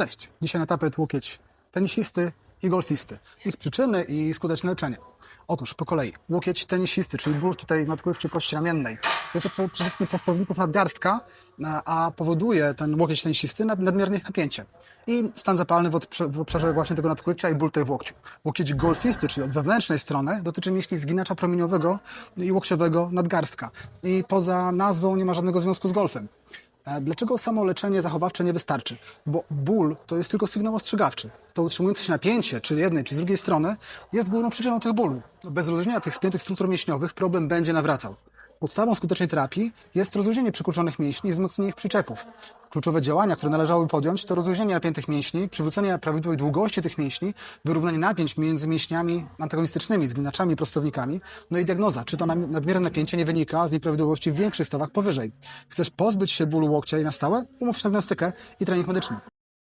Cześć. Dzisiaj na tapet łokieć tenisisty i golfisty. Ich przyczyny i skuteczne leczenie. Otóż po kolei. Łokieć tenisisty, czyli ból tutaj nadkływczy kości ramiennej. To przede wszystkim prostowników nadgarstka, a powoduje ten łokieć tenisisty nad- nadmierne napięcie. I stan zapalny w, obszarze właśnie tego nadkływcia i ból tutaj w łokciu. Łokieć golfisty, czyli od wewnętrznej strony, dotyczy mięśni zginacza promieniowego i łokciowego nadgarstka. I poza nazwą nie ma żadnego związku z golfem. E, Dlaczego samo leczenie zachowawcze nie wystarczy? Bo ból to jest tylko sygnał ostrzegawczy. To utrzymujące się napięcie, czy jednej, czy z drugiej strony, jest główną przyczyną tych bólu. Bez rozluźnienia tych spiętych struktur mięśniowych problem będzie nawracał. Podstawą skutecznej terapii jest rozluźnienie przykurczonych mięśni i wzmocnienie ich przyczepów. Kluczowe działania, które należałoby podjąć, to rozluźnienie napiętych mięśni, przywrócenie prawidłowej długości tych mięśni, wyrównanie napięć między mięśniami antagonistycznymi, zginaczami i prostownikami, no i diagnoza, czy to nadmierne napięcie nie wynika z nieprawidłowości w większych stawach powyżej. Chcesz pozbyć się bólu łokcia i na stałe? Umów się na diagnostykę i trening medyczny.